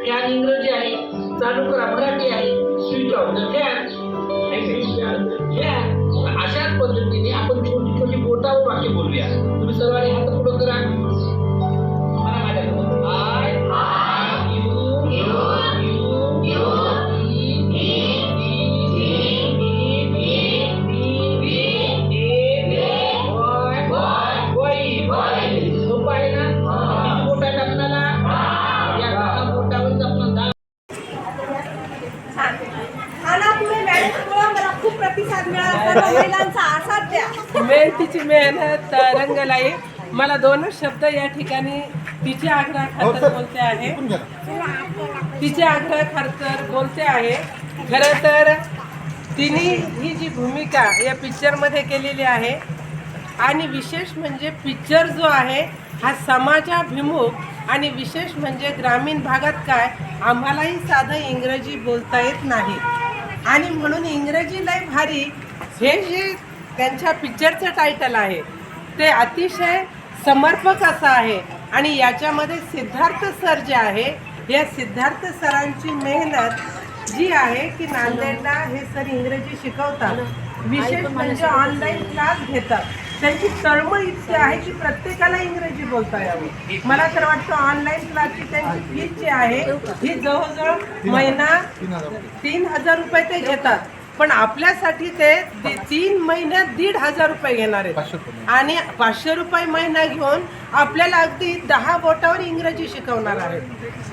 Fan इंग्रजी आहे चालू करा मराठी आहे स्विच ऑफ द फॅन अशाच पद्धतीने आपण छोटी छोटी बोटावर वाक्य बोलूया. तुम्ही सर्वांनी प्रतिसाद मिळाला सर्व महिलांचा असाध्य मेहनतीची मेहनत रंगलाई. मला दोनच शब्द या ठिकाणी तिच्या आग्रह खातर बोलते आहे. तिच्या आग्रह खातर बोलते आहे. खरं तर तिने ही जी भूमिका या पिक्चरमध्ये केलेली आहे आणि विशेष म्हणजे पिक्चर जो आहे हा समाजाभिमुख आणि विशेष म्हणजे ग्रामीण भागात काय आम्हालाही साधं इंग्रजी बोलता येत नाही. आणि म्हणून इंग्रजी लय भारी. हे जे त्यांच्या पिक्चरचं टायटल आहे ते अतिशय समर्पक असं आहे. आणि याच्यामध्ये सिद्धार्थ सर जे आहे या सिद्धार्थ सरांची मेहनत जी आहे की नांदेडला हे सर इंग्रजी शिकवतात. विशेष म्हणजे ऑनलाईन क्लास घेतात. त्यांची तळमळ इतकी आहे की प्रत्येकाला इंग्रजी बोलता यावी. मला तर वाटतं ऑनलाईन क्लासची त्यांची फीज जी आहे ही जवळजवळ महिना तीन हजार रुपये ते घेतात. पण आपल्यासाठी ते तीन महिन्यात दीड हजार रुपये घेणार आहेत. आणि पाचशे रुपये महिना घेऊन आपल्याला अगदी दहा बोटावर इंग्रजी शिकवणार आहेत.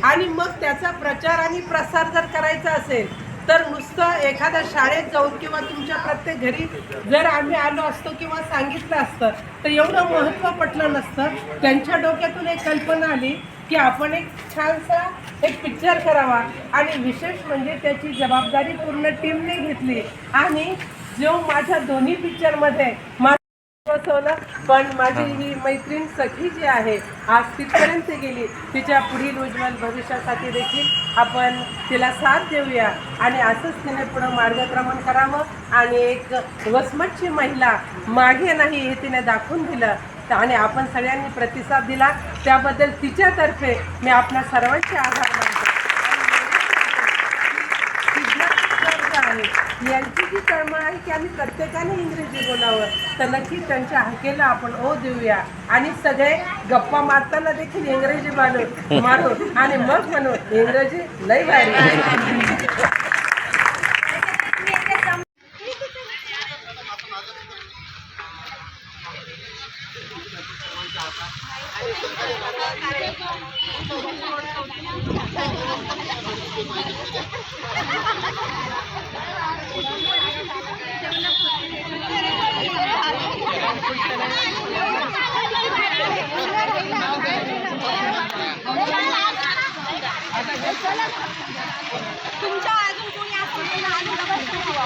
आणि मग त्याचा प्रचार आणि प्रसार जर करायचा असेल तर नुसतं एखाद्या शाळेत जाऊन किंवा तुमच्या प्रत्येक घरी जर आम्ही आलो असतो किंवा सांगितलं असतं तर एवढं महत्त्व पटलं नसतं. त्यांच्या डोक्यातून एक कल्पना आली की आपण एक छानसा एक पिक्चर करावा. आणि विशेष म्हणजे त्याची जबाबदारी पूर्ण टीमने घेतली. आणि जो माझ्या दोन्ही पिक्चरमध्ये मा बसवलं. पण माझी ही. मैत्रीण सखी जी आहे आज तिथपर्यंत गेली. तिच्या पुढील उज्ज्वल भविष्यासाठी देखील आपण तिला साथ देऊया. आणि असंच तिने पुढं मार्गक्रमण करावं. आणि एक वसमतची महिला मागे नाही हे तिने दाखवून दिलं. आणि आपण सगळ्यांनी प्रतिसाद दिला. त्याबद्दल तिच्यातर्फे मी आपल्या सर्वांचे आभार मानतो. आहे. यांची जी तळमळ आहे की आम्ही प्रत्येकाने इंग्रजी बोलावं. तर नक्की त्यांच्या हाकेला आपण ओ देऊया. आणि सगळे गप्पा मारताना देखील इंग्रजी मानू मारू आणि मग म्हणू इंग्रजी लई भारी